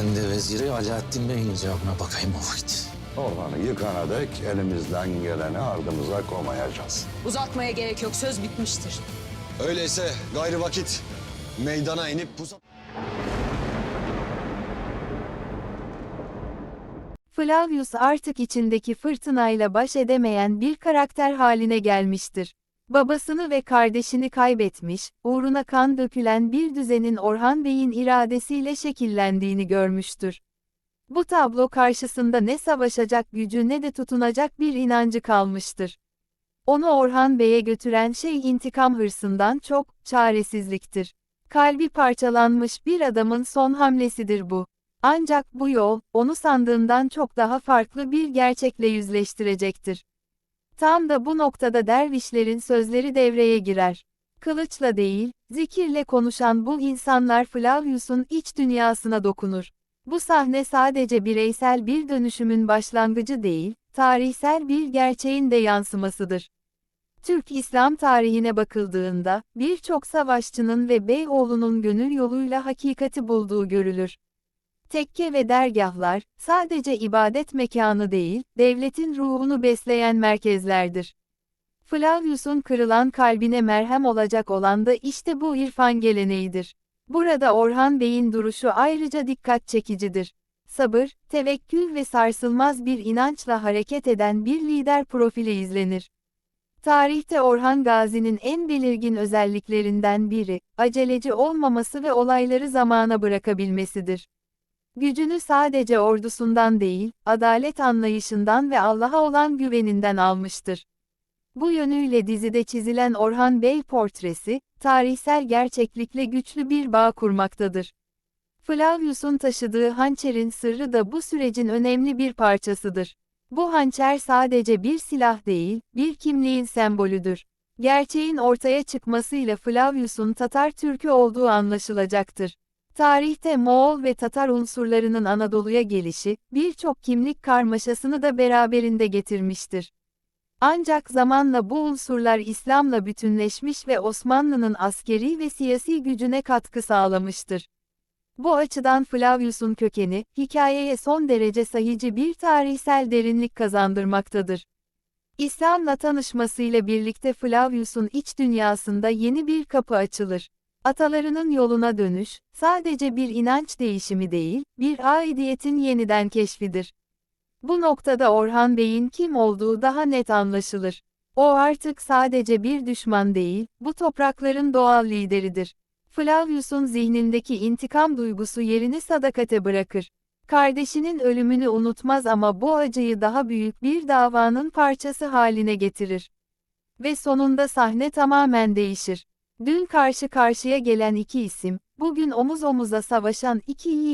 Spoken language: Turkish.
Efendi Veziri Alaaddin Bey'in icabına bakayım o vakit. Orhan'ı yıkana dek elimizden geleni ardımıza komayacağız. Uzatmaya gerek yok söz bitmiştir. Öyleyse gayrı vakit meydana inip bu Flavius artık içindeki fırtınayla baş edemeyen bir karakter haline gelmiştir. Babasını ve kardeşini kaybetmiş, uğruna kan dökülen bir düzenin Orhan Bey'in iradesiyle şekillendiğini görmüştür. Bu tablo karşısında ne savaşacak gücü ne de tutunacak bir inancı kalmıştır. Onu Orhan Bey'e götüren şey intikam hırsından çok, çaresizliktir. Kalbi parçalanmış bir adamın son hamlesidir bu. Ancak bu yol, onu sandığından çok daha farklı bir gerçekle yüzleştirecektir. Tam da bu noktada dervişlerin sözleri devreye girer. Kılıçla değil, zikirle konuşan bu insanlar Flavius'un iç dünyasına dokunur. Bu sahne sadece bireysel bir dönüşümün başlangıcı değil, tarihsel bir gerçeğin de yansımasıdır. Türk İslam tarihine bakıldığında, birçok savaşçının ve Beyoğlu'nun gönül yoluyla hakikati bulduğu görülür. Tekke ve dergahlar, sadece ibadet mekanı değil, devletin ruhunu besleyen merkezlerdir. Flavius'un kırılan kalbine merhem olacak olan da işte bu irfan geleneğidir. Burada Orhan Bey'in duruşu ayrıca dikkat çekicidir. Sabır, tevekkül ve sarsılmaz bir inançla hareket eden bir lider profili izlenir. Tarihte Orhan Gazi'nin en belirgin özelliklerinden biri, aceleci olmaması ve olayları zamana bırakabilmesidir. Gücünü sadece ordusundan değil, adalet anlayışından ve Allah'a olan güveninden almıştır. Bu yönüyle dizide çizilen Orhan Bey portresi, tarihsel gerçeklikle güçlü bir bağ kurmaktadır. Flavius'un taşıdığı hançerin sırrı da bu sürecin önemli bir parçasıdır. Bu hançer sadece bir silah değil, bir kimliğin sembolüdür. Gerçeğin ortaya çıkmasıyla Flavius'un Tatar Türk'ü olduğu anlaşılacaktır. Tarihte Moğol ve Tatar unsurlarının Anadolu'ya gelişi, birçok kimlik karmaşasını da beraberinde getirmiştir. Ancak zamanla bu unsurlar İslam'la bütünleşmiş ve Osmanlı'nın askeri ve siyasi gücüne katkı sağlamıştır. Bu açıdan Flavius'un kökeni, hikayeye son derece sahici bir tarihsel derinlik kazandırmaktadır. İslam'la tanışmasıyla birlikte Flavius'un iç dünyasında yeni bir kapı açılır. Atalarının yoluna dönüş, sadece bir inanç değişimi değil, bir aidiyetin yeniden keşfidir. Bu noktada Orhan Bey'in kim olduğu daha net anlaşılır. O artık sadece bir düşman değil, bu toprakların doğal lideridir. Flavius'un zihnindeki intikam duygusu yerini sadakate bırakır. Kardeşinin ölümünü unutmaz ama bu acıyı daha büyük bir davanın parçası haline getirir. Ve sonunda sahne tamamen değişir. Dün karşı karşıya gelen iki isim, bugün omuz omuza savaşan iki yiğit